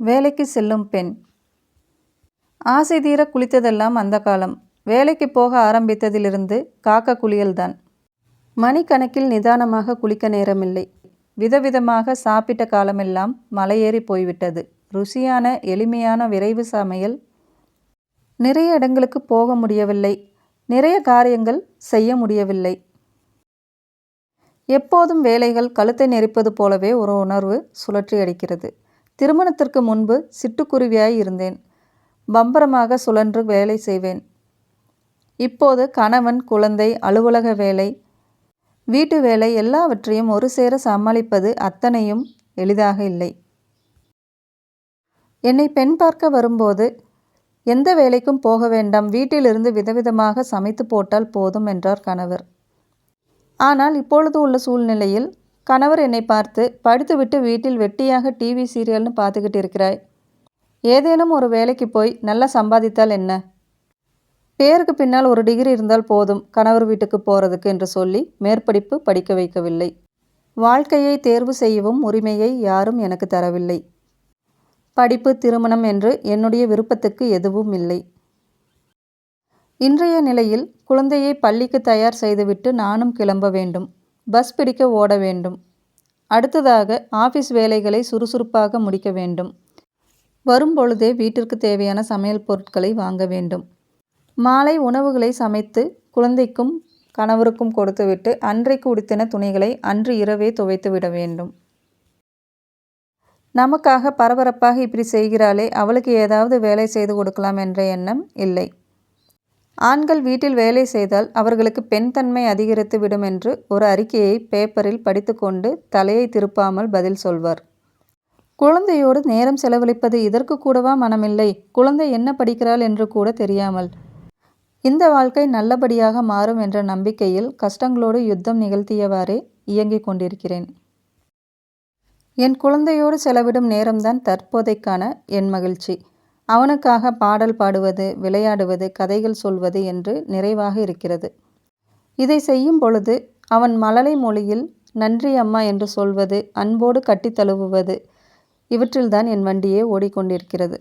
வேலைக்கு செல்லும் பெண். ஆசை தீர குளித்ததெல்லாம் அந்த காலம். வேலைக்கு போக ஆரம்பித்ததிலிருந்து காக்க குளியல்தான். மணிக்கணக்கில் நிதானமாக குளிக்க நேரமில்லை. விதவிதமாக சாப்பிட்ட காலமெல்லாம் மலையேறி போய்விட்டது. ருசியான எளிமையான விரைவு சமையல். நிறைய இடங்களுக்கு போக முடியவில்லை. நிறைய காரியங்கள் செய்ய முடியவில்லை. எப்போதும் வேலைகள் கழுத்தை நெரிப்பது போலவே ஒரு உணர்வு சுழற்றி அடிக்கிறது திருமணத்திற்கு முன்பு சிட்டுக்குருவியாய் இருந்தேன். பம்பரமாக சுழன்று வேலை செய்வேன். இப்போது கணவன் குழந்தை அலுவலக வேலை வீட்டு வேலை எல்லாவற்றையும் ஒரு சேர சமாளிப்பது அத்தனையும் எளிதாக இல்லை. என்னை பெண் பார்க்க வரும்போது எந்த வேலைக்கும் போக வேண்டாம் வீட்டிலிருந்து விதவிதமாக சமைத்து போட்டால் போதும் என்றார் கணவர். ஆனால் இப்பொழுது உள்ள சூழ்நிலையில் கணவர் என்னை பார்த்து படித்துவிட்டு வீட்டில் வெட்டியாக டிவி சீரியல்னு பார்த்துக்கிட்டு இருக்கிறாய். ஏதேனும் ஒரு வேலைக்கு போய் நல்லா சம்பாதித்தால் என்ன? பேருக்கு பின்னால் ஒரு டிகிரி இருந்தால் போதும் கணவர் வீட்டுக்கு போகிறதுக்கு என்று சொல்லி மேற்படிப்பு படிக்க வைக்கவில்லை. வாழ்க்கையை தேர்வு செய்யவும் உரிமையை யாரும் எனக்கு தரவில்லை. படிப்பு திருமணம் என்று என்னுடைய விருப்பத்துக்கு எதுவும் இல்லை. இன்றைய நிலையில் குழந்தையை பள்ளிக்கு தயார் செய்துவிட்டு நானும் கிளம்ப வேண்டும். பஸ் பிடிக்க ஓட வேண்டும். அடுத்ததாக ஆஃபீஸ் வேலைகளை சுறுசுறுப்பாக முடிக்க வேண்டும். வரும்பொழுதே வீட்டிற்கு தேவையான சமையல் பொருட்களை வாங்க வேண்டும். மாலை உணவுகளை சமைத்து குழந்தைக்கும் கணவருக்கும் கொடுத்துவிட்டு அன்றைக்கு உடுத்தின துணிகளை அன்று இரவே துவைத்து விட வேண்டும். நமக்காக பரபரப்பாக இப்படி செய்கிறாளே அவளுக்கு ஏதாவது வேலை செய்து கொடுக்கலாம் என்ற எண்ணம் இல்லை. ஆண்கள் வீட்டில் வேலை செய்தால் அவர்களுக்கு பெண் தன்மை அதிகரித்து விடும் என்று ஒரு அறிக்கையை பேப்பரில் படித்துக்கொண்டு தலையை திருப்பாமல் பதில் சொல்வார். குழந்தையோடு நேரம் செலவழிப்பது இதற்கு கூடவா மனமில்லை. குழந்தை என்ன படிக்கிறாள் என்று கூட தெரியாமல். இந்த வாழ்க்கை நல்லபடியாக மாறும் என்ற நம்பிக்கையில் கஷ்டங்களோடு யுத்தம் நிகழ்த்தியவாறே இயங்கிக் கொண்டிருக்கிறேன். என் குழந்தையோடு செலவிடும் நேரம்தான் தற்போதைக்கான என் மகிழ்ச்சி. அவனுக்காக பாடல் பாடுவது விளையாடுவது கதைகள் சொல்வது என்று நிறைவாக இருக்கிறது. இதை செய்யும் பொழுது அவன் மழலை மொழியில் நன்றி அம்மா என்று சொல்வது அன்போடு கட்டித் தழுவுவது இவற்றில்தான் என் வண்டியே ஓடிக்கொண்டிருக்கிறது.